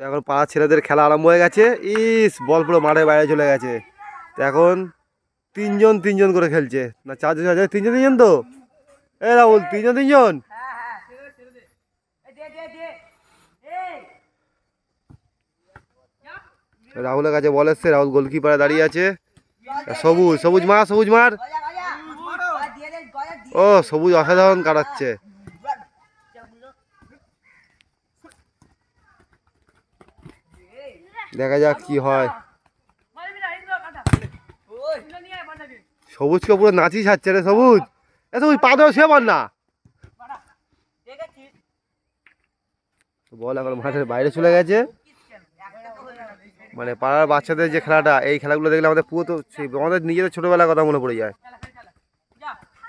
তো এখন পাড়ার ছেলেদের খেলা আরম্ভ হয়ে গেছে। ইস, বল পুরো মাঠের বাইরে চলে গেছে। তো এখন তিনজন তিনজন করে খেলছে। না, চারজন চারজন, তিনজন তিনজন তো? এ রাহুল, তিনজন তিনজন? রাহুলের কাছে বল এসছে, রাহুল গোলকিপারে দাঁড়িয়ে আছে। সবুজ সবুজ মার সবুজ মার। ও, সবুজ অসাধারণ কাটাচ্ছে। দেখা যাক কি হয়। সবুজকে পুরো নাচি ছাড়ছে রে সবুজ। এ সবুজ পা দেওয়া সে না। বল এখন মাঠের বাইরে চলে গেছে। মানে পাড়ার বাচ্চাদের যে খেলাটা, এই খেলাগুলো দেখলে আমাদের পুরো তো আমাদের নিজেদের ছোটোবেলার কথা মনে পড়ে যায়।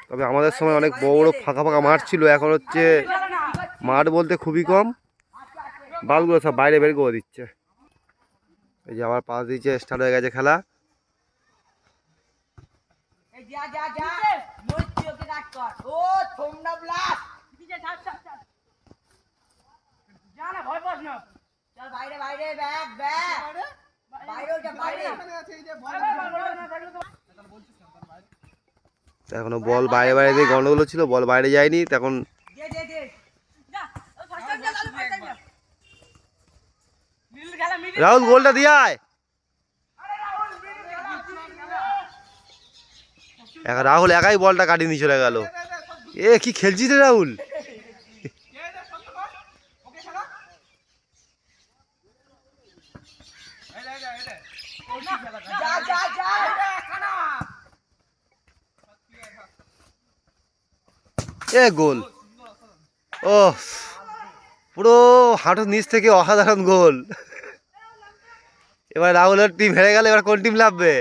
তবে আমাদের সময় অনেক বড় বড় ফাঁকা ফাঁকা মাঠ ছিল, এখন হচ্ছে মাঠ বলতে খুবই কম। বালগুলো সব বাইরে বের করে দিচ্ছে। এই যে আবার পাশ দিয়েছে স্টার্ট হয়ে গেছে খেলা। যা যা যা। নড়ছি ওকে কাট কর। ও থমনা ব্লাস। চল বাইরে বাইরে ব্যাগ ব্যাগ। বাইরে? ওটা বাইরে তো এখনও বল বাইরে বাইরে দিয়ে গন্ডগোল ছিল বল বাইরে যায়নি তখন রাহুল, গোলটা দিয়ে আয়। রাহুল একাই বলটা কাটিয়ে নিয়ে চলে গেল। এ, কি খেলছিস রে রাহুল? এ, গোল। ও পুরো হাঁটুর নিচ থেকে অসাধারণ গোল। এবার রাহুলের টিম হেরে গেলে এবার কোন টিম লাভবে